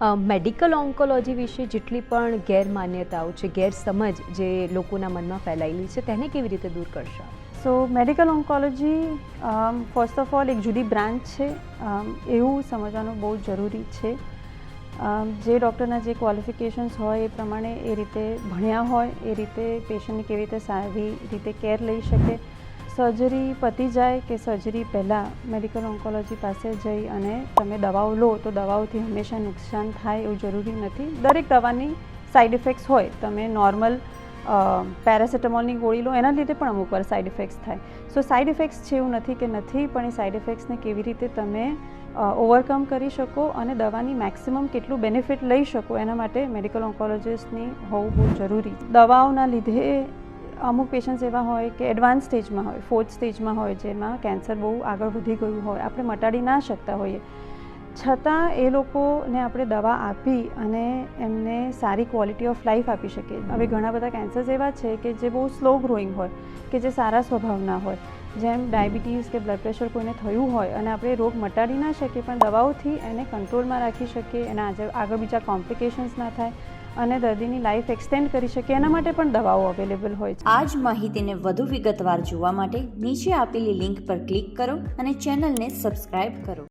Medical oncology વિશે જેટલી પણ ગેરમાન્યતાઓ છે, ગેરસમજ જે લોકોના મનમાં ફેલાયેલી છે, તેને કેવી રીતે દૂર કરશો? So medical oncology first of all એક જુદી બ્રાન્ચ છે. એવું સમજવાનું બહુ જરૂરી છે. જે ડૉક્ટરના જે ક્વોલિફિકેશન્સ હોય એ પ્રમાણે એ રીતે ભણ્યા હોય, એ રીતે પેશન્ટની કેવી રીતે સારી રીતે કેર લઈ શકે સર્જરી પતી જાય કે સર્જરી પહેલાં મેડિકલ ઓન્કોલોજી પાસે જઈ અને તમે દવાઓ લો, તો દવાઓથી હંમેશા નુકસાન થાય એવું જરૂરી નથી. દરેક દવાની સાઈડ ઇફેક્ટ્સ હોય. તમે નોર્મલ પેરાસેટામોલની ગોળી લો, એના લીધે પણ અમુક વાર સાઇડ ઇફેક્ટ્સ થાય. સો સાઇડ ઇફેક્ટ્સ છે એવું નથી કે નથી, પણ એ સાઈડ ઇફેક્ટ્સને કેવી રીતે તમે ઓવરકમ કરી શકો અને દવાની મેક્સિમમ કેટલું બેનિફિટ લઈ શકો, એના માટે મેડિકલ ઓન્કોલોજિસ્ટની હોવું બહુ જરૂરી. દવાઓના લીધે અમુક પેશન્ટ્સ એવા હોય કે એડવાન્સ સ્ટેજમાં હોય ફોર્થ સ્ટેજમાં હોય, જેમાં કેન્સર બહુ આગળ વધી ગયું હોય, આપણે મટાડી ના શકતા હોઈએ. છતાં એ લોકોને આપણે દવા આપી અને એમને સારી ક્વોલિટી ઓફ લાઈફ આપી શકીએ. હવે ઘણા બધા કેન્સર્સ એવા છે કે જે બહુ સ્લો ગ્રોઈંગ હોય, કે જે સારા સ્વભાવના હોય. જેમ ડાયાબિટીસ કે બ્લડ પ્રેશર કોઈને થયું હોય અને આપણે રોગ મટાડી ના શકીએ, પણ દવાઓથી એને કંટ્રોલમાં રાખી શકીએ, એના આજે આગળ બીજા કોમ્પ્લિકેશન્સ ના થાય અને દર્દીની લાઈફ એક્સટેન્ડ કરી શકીએ. એના માટે પણ દવાઓ અવેલેબલ હોય છે. આ જ માહિતીને વધુ વિગતવાર જોવા માટે નીચે આપેલી લિંક પર ક્લિક કરો અને ચેનલને સબસ્ક્રાઇબ કરો.